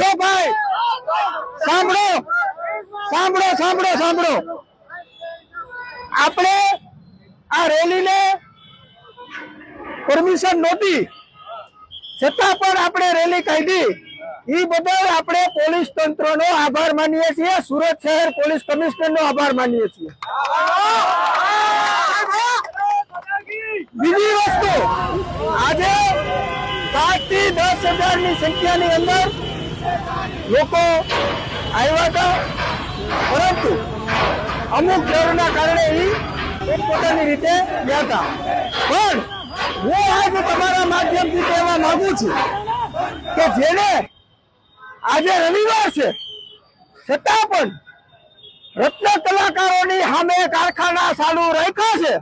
જો ભાઈ, સાંભળો સાંભળો સાંભળો સાંભળો. આપણે આ રેલીને પરમિશન નહોતી. છતાં પણ આપણે રેલી કાઢી. એ બદલ આપણે પોલીસ તંત્રનો આભાર માનીએ છીએ. સુરત શહેર પોલીસ કમિશનરનો આભાર માનીએ છીએ. બીજી વસ્તુ, આજે પાંચથી દસ હજારની સંખ્યાની અંદર લોકો આવ્યા હતા, પરંતુ અમુક ડરના કારણે એ પોતપોતાની રીતે ગયા હતા. પણ હું આજે તમારા માધ્યમથી કહેવા માંગુ છું કે જેને આજે રવિવાર છે, છતાં પણ રત્ન કલાકારોની સામે કારખાના ચાલુ રાખ્યા છે,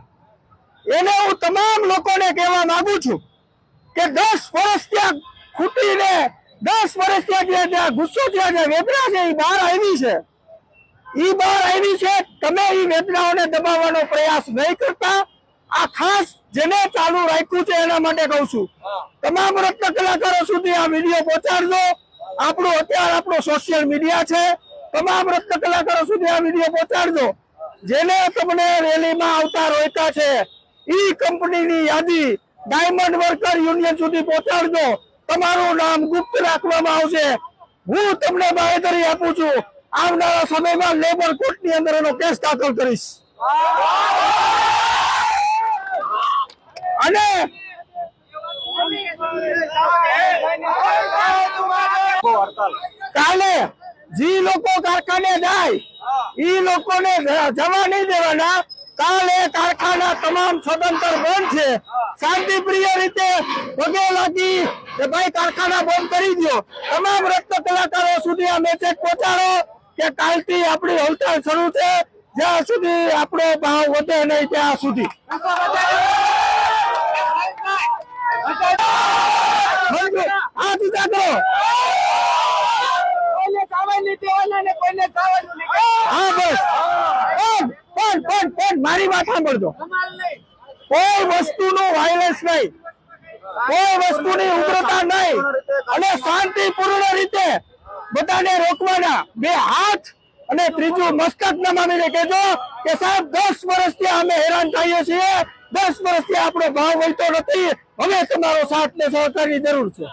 એને હું તમામ લોકોને કહેવા માંગુ છું કે દસ વર્ષ ત્યાં ખૂટીને દસ વર્ષ ત્યાં જે જ્યાં ગુસ્સો થયા જે વેદના છે એ બહાર આવી છે. ઈ બહાર આવી છે તમે એ વેદનાઓને દબાવવાનો પ્રયાસ નહીં કરતા. આ ખાસ જેને ચાલુ રાખ્યું છે એના માટે કહું છું. તમામ રત્ન કલાકારો સુધી આ વીડિયો પહોંચાડજો. આપણું અત્યારે આપણો સોશિયલ મીડિયા છે. તમામ રત્ન કલાકારો સુધી આ વીડિયો પહોંચાડજો. જેને તમને રેલીમાં આવતા રોક્યા છે ઈ કંપનીની યાદી ડાયમંડ વર્કર યુનિયન સુધી પહોંચાડજો. તમારું નામ ગુપ્ત રાખવામાં આવશે. હું તમને બાહેધરી આપું છું. આવનારા સમયમાં લેબર કોર્ટની અંદર એનો કેસ દાખલ કરીશ. અને કાલે જે લોકો કારખાને જાય, ઈ લોકોને જવા નહીં દેવાના. કાલે કારખાના તમામ સ્વતંત્ર બંધ છે. શાંતિપ્રિય રીતે પગે લાગી કે ભાઈ કારખાના બંધ કરી દો તમામ રત્ન કલાકારો સુધી આ મેસેજ પહોંચાડો કે કાલથી આપણી હડતાલ શરૂ છે. જ્યાં સુધી આપણો ભાવ વધે નહીં ત્યાં સુધી. આ જુદા કરો હા બસ. પણ પણ પણ પણ મારી વાત સાંભળજો. કોઈ વસ્તુનું વાયરસ નહીં. કોઈ વસ્તુની ઉગ્રતા નહીં. અને શાંતિપૂર્ણ રીતે બધાને રોકવાના. બે હાથ અને ત્રીજું મસ્તક નમાવીને કહેજો કે સાહેબ, દસ વર્ષથી અમે હેરાન થઈએ છીએ. દસ વર્ષથી આપણો ભાવ વળતો નથી. હવે તમારો સાથ ને સહકારની જરૂર છે.